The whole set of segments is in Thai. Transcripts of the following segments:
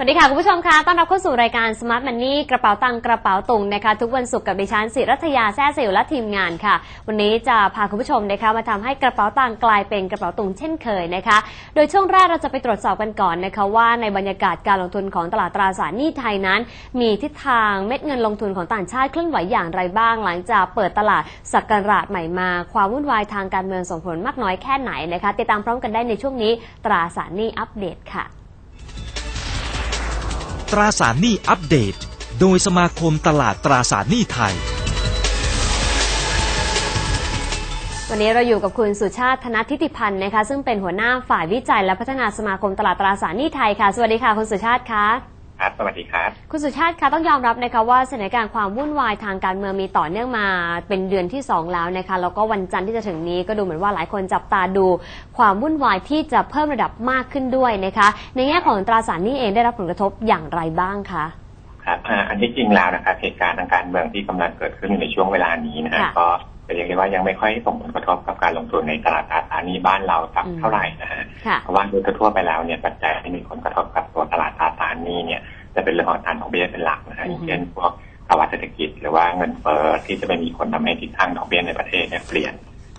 สวัสดีค่ะ คุณผู้ชมคะต้อนรับเข้าสู่รายการ Smart Money กระเป๋าตังกระเป๋าตุงนะคะ ทุกวันศุกร์กับดิฉันศิรัทยาแซ่สิวและทีมงานค่ะ วันนี้จะพาคุณผู้ชมนะคะมาทำให้กระเป๋าตังกลายเป็นกระเป๋าตุงเช่นเคยนะคะ โดยช่วงแรกเราจะไปตรวจสอบกันก่อนนะคะว่าในบรรยากาศการลงทุนของตลาดตราสารหนี้ไทยนั้น มีทิศทางเม็ดเงินลงทุนของต่างชาติเคลื่อนไหวอย่างไรบ้าง หลังจากเปิดตลาดสักราชใหม่มา ความวุ่นวายทางการเมืองส่งผลมากน้อยแค่ไหนนะคะติดตามพร้อมกันได้ในช่วงนี้ตราสารหนี้อัปเดตค่ะ ตราสารหนี้อัปเดต โดยสมาคมตลาดตราสารหนี้ไทย วันนี้เราอยู่กับคุณสุชาติธนทิติพันธ์นะคะ ซึ่งเป็นหัวหน้าฝ่ายวิจัยและพัฒนาสมาคมตลาดตราสารหนี้ไทยค่ะ สวัสดีค่ะคุณสุชาติคะ ครับสวัสดีครับ คุณสุชาติคะต้องยอมรับนะคะว่าสถานการณ์ความวุ่นวายทางการเมืองมีต่อเนื่องมาเป็นเดือนที่ 2 แล้วนะคะแล้วก็วันจันทร์ที่จะถึงนี้ก็ดูเหมือนว่าหลายคนจับตาดู ความวุ่นวายที่จะเพิ่มระดับมากขึ้นด้วยนะคะ ในแง่ของตราสารหนี้เองได้รับผลกระทบอย่างไรบ้างคะครับอ่าอันที่จริงแล้วนะครับเหตุการณ์ทางการเมืองที่กำลังเกิดขึ้นอยู่ในช่วงเวลานี้นะฮะค่ะก็ จะเรียกได้ว่ายังไม่ค่อยส่งผลกระทบกับการลงทุนในตลาดตราสารหนี้บ้านเราสักอืมเท่าไหร่นะฮะค่ะเพราะว่าโดยทั่วๆไปแล้วเนี่ยปัจจัยที่มีผลกระทบกับตัวตลาดตราสารหนี้เนี่ยจะเป็นเรื่องของการดอกเบี้ยเป็นหลักนะฮะอืออฮึย่างเช่นพวกภาวะเศรษฐกิจหรือว่าเงินเฟ้อที่จะไปมีผลทำให้ทิศทางดอกเบี้ยในประเทศเนี่ยเปลี่ยน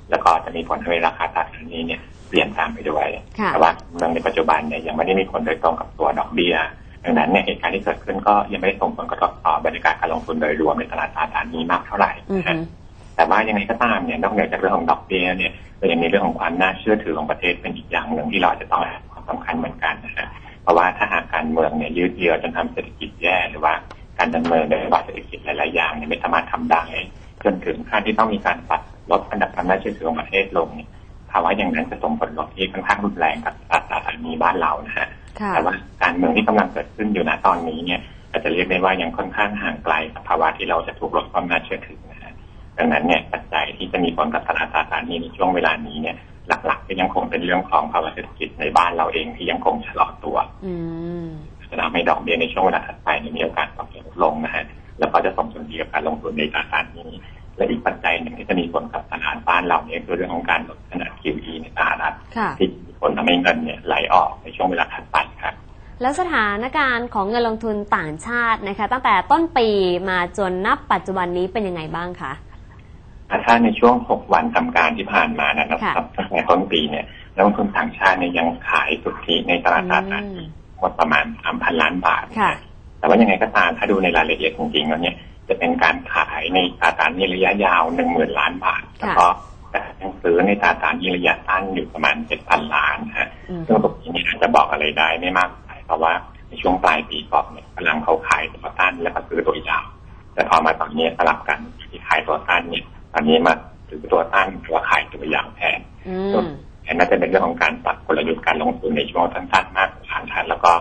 แล้วก็จะมีผลทำให้ราคาตราสารหนี้เนี่ยเปลี่ยนตามไปด้วยค่ะแต่ว่าเมืองในปัจจุบันเนี่ยยังไม่ได้มีผลโดยตรงกับตัวดอกเบี้ยดังนั้นเนี่ยเหตุการณ์ที่เกิดขึ้นก็ยังไม่ได้ส่งผลกระทบต่อบรรยากาศการลงทุนโดยรวมในตลาดตราสารหนี้มากเท่าไหร่อือนะฮึฮะ แต่ว่ายังไงก็ตามเนี่ยนอกเหนือจากเรื่องของดอกเบี้ยเนี่ยก็ยังมีเรื่องของความน่าเชื่อถือของประเทศเป็นอีกอย่างหนึ่งที่เราจะต้องให้ความสำคัญเหมือนกันนะฮะเพราะว่าถ้าหากการเมืองเนี่ยยืดเยื้อจนทำเศรษฐกิจแย่หรือว่าการดำเนินนโยบายเศรษฐกิจหลายๆอย่างเนี่ยไม่สามารถทำได้จนถึงขั้นที่ต้องมีการปรับลดอันดับความน่าเชื่อถือของประเทศลงเนี่ยภาวะอย่างนั้นจะส่งผลกระทบที่ค่อนข้างรุนแรงกับตลาดตราสารหนี้บ้านเรานะฮะค่ะแต่ว่าการเมืองที่กำลังเกิดขึ้นอยู่ณตอนนี้เนี่ยอาจจะเรียกได้ว่ายังค่อนข้างห่างไกลกับภาวะที่เราจะถูกลดความน่าเชื่อถือนะฮะ ดังนั้นเนี่ยปัจจัยที่จะมีผลกับตลาดตราสารหนี้ในช่วงเวลานี้เนี่ยหลักๆก็ยังคงเป็นเรื่องของภาวะเศรษฐกิจในบ้านเราเองที่ยังคงชะลอตัวอืมจะทำให้ดอกเบี้ยในช่วงเวลาถัดไปเนี่ยมีโอกาสปรับลดลงนะฮะแล้วก็จะส่งผลดีกับการลงทุนในตราสารหนี้และอีกปัจจัยหนึ่งที่จะมีผลกับตลาดบ้านเราเนี่ยคือเรื่องของการลดขนาด QE ในตลาดค่ะที่มีผลทำให้เงินเนี่ยไหลออกในช่วงเวลาถัดไปครับแล้วสถานการณ์ของเงินลงทุนต่างชาตินะคะ ตั้งแต่ต้นปีมาจนนับปัจจุบันนี้เป็นยังไงบ้างคะ ถ้าในช่วง 6 วันทำการที่ผ่านมานะครับค่ะตั้งแต่ต้นปีเนี่ยนักลงทุนต่างชาติเนี่ยยังขายสุทธิในตลาดตราสารหนี้หมดประมาณ3,000ล้านบาทค่ะแต่ว่ายังไงก็ตามถ้าดูในรายละเอียดจริงๆแล้วเนี่ยจะเป็นการขายในตราสารหนี้ระยะยาว10,000ล้านบาท แล้วก็การซื้อในตราสารหนี้ระยะสั้นอยู่ประมาณ7,000ล้านนะฮะอืมซึ่งตรงนี้เนี่ยอาจจะบอกอะไรได้ไม่มากเท่าไหร่เพราะว่าในช่วงปลายปีก่อนเนี่ยกำลังเขาขายตัวสั้นแล้วก็ซื้อตัวยาว แต่พอมาตอนนี้สลับกันที่ขายตัวสั้นเนี่ยต อนนี้มาถือตัวสั้นหรือว่าขายตัวยาวแทนอืมอันน่าจะเป็นเรื่องของการปรับกลยุทธ์การลงทุนในช่วงสั้นๆมากกว่าทันแล้วก็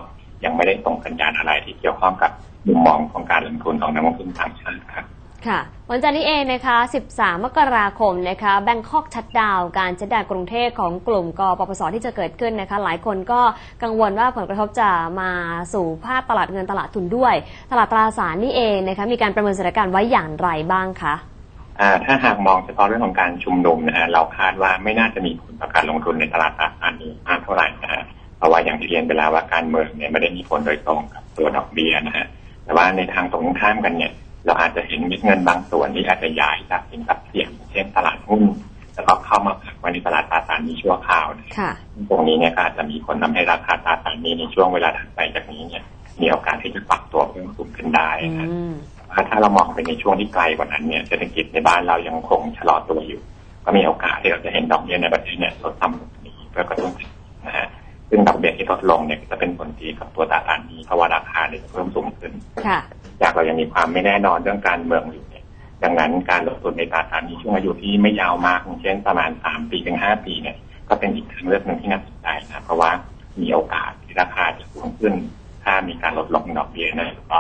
ยังไม่ได้ส่งสัญญาณอะไรที่เกี่ยวข้องกับมุมมองของการลงทุนของนักลงทุนต่างชาติครับค่ะวันจันทร์นี้เองนะคะ 13 มกราคมนะคะแบงคอกชัดดาวน์การชัดดาวน์กรุงเทพของกลุ่มกปปสที่จะเกิดขึ้นนะคะ หลายคนก็กังวลว่าผลกระทบจะมาสู่ภาคตลาดเงินตลาดทุนด้วย ตลาดตราสารนี่เองนะคะมีการประเมินสถานการณ์ไว้อย่างไรบ้างคะอ่า ถ้าหากมองเฉพาะเรื่องของการชุมนุมนะฮะเราคาดว่าไม่น่าจะมีผลต่อการลงทุนในตลาดตราสารหนี้มากเท่าไหร่นะฮะเพราะว่าอย่างที่เรียนไปแล้วว่าการเมืองเนี่ยไม่ได้มีผลโดยตรงกับตัวดอกเบี้ยนะฮะแต่ว่าในทางตรงข้ามกันเนี่ย เราอาจจะเห็นเม็ดเงินบางส่วนที่อาจจะย้ายจากสินทรัพย์เสี่ยงเช่นตลาดหุ้นแล้วก็เข้ามาพักไว้ในตลาดตราสารหนี้ชั่วคราวนะค่ะตรงนี้เนี่ยก็อาจจะมีผลทำให้ราคาตราสารหนี้ในช่วงเวลาถัดไปจากนี้เนี่ยมีโอกาสที่จะปรับตัวเพิ่มสูงขึ้นได้นะ มถ้าถ้าเรามองไปในช่วงที่ไกลกว่านั้นเนี่ยเศรษฐกิจในบ้านเรายังคงชะลอตัวอยู่ ก็มีโอกาสที่เราจะเห็นดอกเบี้ยในประเทศเนี่ยลดต่ำลงกว่านี้เพื่อกระตุ้นเศรษฐกิจนะฮะซึ่งดอกเบี้ยที่ลดลงเนี่ยจะเป็นผลดีกับตัวตราสารหนี้เพราะว่าราคาเนี่ยจะเพิ่มสูงขึ้นค่ะจากเรายังมีความไม่แน่นอนเรื่องการเมืองอยู่เนี่ยดังนั้นการลงทุนในตราสารหนี้ช่วงอายุที่ไม่ยาวมากอย่างเช่นประมาณสามปีถึงห้าปีเนี่ยก็เป็นอีกทางเลือกหนึ่งที่น่าสนใจนะเพราะว่ามีโอกาสที่ราคาจะสูงขึ้น ถ้ามีการลดลงดอกเบี้ยนะแล้วก็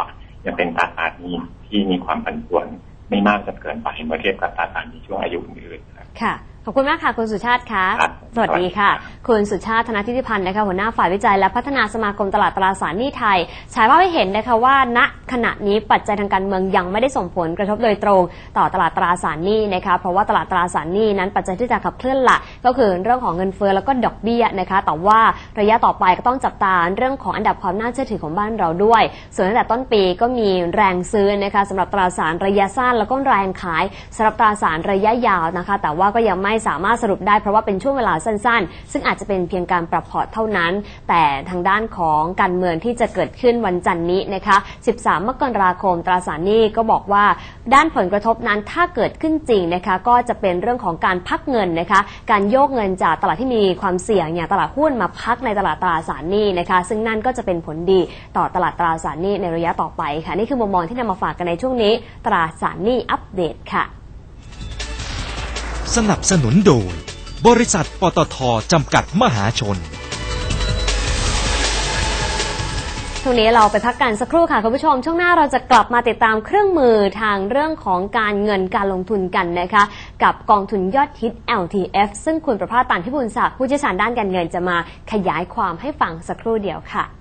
จะเป็นตาสารนี้ที่มีความผันผวนไม่มากจนเกินไปเมื่อเทียบกับตาสารหนี้ช่วงอายุอื่นๆค่ะ ขอบคุณมากค่ะ คุณสุชาติคะครับสวัสดีค่ะสวัสดีครับคุณสุชาติธนทิติพันธ์นะคะหัวหน้าฝ่ายวิจัยและพัฒนาสมาคมตลาดตราสารหนี้ไทยฉายว่าให้เห็นนะคะว่า ณขณะนี้ปัจจัยทางการเมืองยังไม่ได้ส่งผลกระทบโดยตรง ต่อตลาดตราสารหนี้นะคะเพราะว่าตลาดตราสารหนี้นั้นปัจจัยที่จะขับเคลื่อนหลักก็คือเรื่องของเงินเฟ้อแล้วก็ดอกเบี้ยนะคะแต่ว่าระยะต่อไปก็ต้องจับตาเรื่องของอันดับความน่าเชื่อถือของบ้านเราด้วย ส่วนตั้งแต่ต้นปีก็มีแรงซื้อนะคะสำหรับตราสารระยะสั้นแล้วก็แรงขายสำหรับตราสารระยะยาวนะคะ แต่ว่าก็ยังไม่สามารถสรุปได้เพราะว่าเป็นช่วงเวลาสั้นๆ ซึ่งอาจจะเป็นเพียงการปรับพอร์ตเท่านั้น แต่ทางด้านของการเมืองที่จะเกิดขึ้นวันจันทร์นี้นะคะ 13 มกราคมตราสารนี้ก็บอกว่า ด้านผลกระทบนั้นถ้าเกิดขึ้นจริงนะคะ ก็จะเป็นเรื่องของการพักเงินนะคะ การโยกเงินจากตลาดที่มีความเสี่ยงอย่างตลาดหุ้นมาพักในตลาดตราสารนี้นะคะ ซึ่งนั่นก็จะเป็นผลดีต่อตลาดตราสารนี้ในระยะต่อไปค่ะ นี่คือมุมมองที่นำมาฝากกันในช่วงนี้ ตราสารนี้อัปเดตค่ะ สนับสนุนโดย บริษัทปตทจำกัดมหาชน ช่วงนี้เราไปพักกันสักครู่ค่ะคุณผู้ชม ช่วงหน้าเราจะกลับมาติดตามเครื่องมือทางเรื่องของการเงินการลงทุนกันนะคะ กับกองทุนยอดฮิต LTF ซึ่งคุณประภาสปานพิบูลศักดิ์ผู้เชี่ยวชาญด้านการเงินจะมาขยายความให้ฟังสักครู่เดียวค่ะ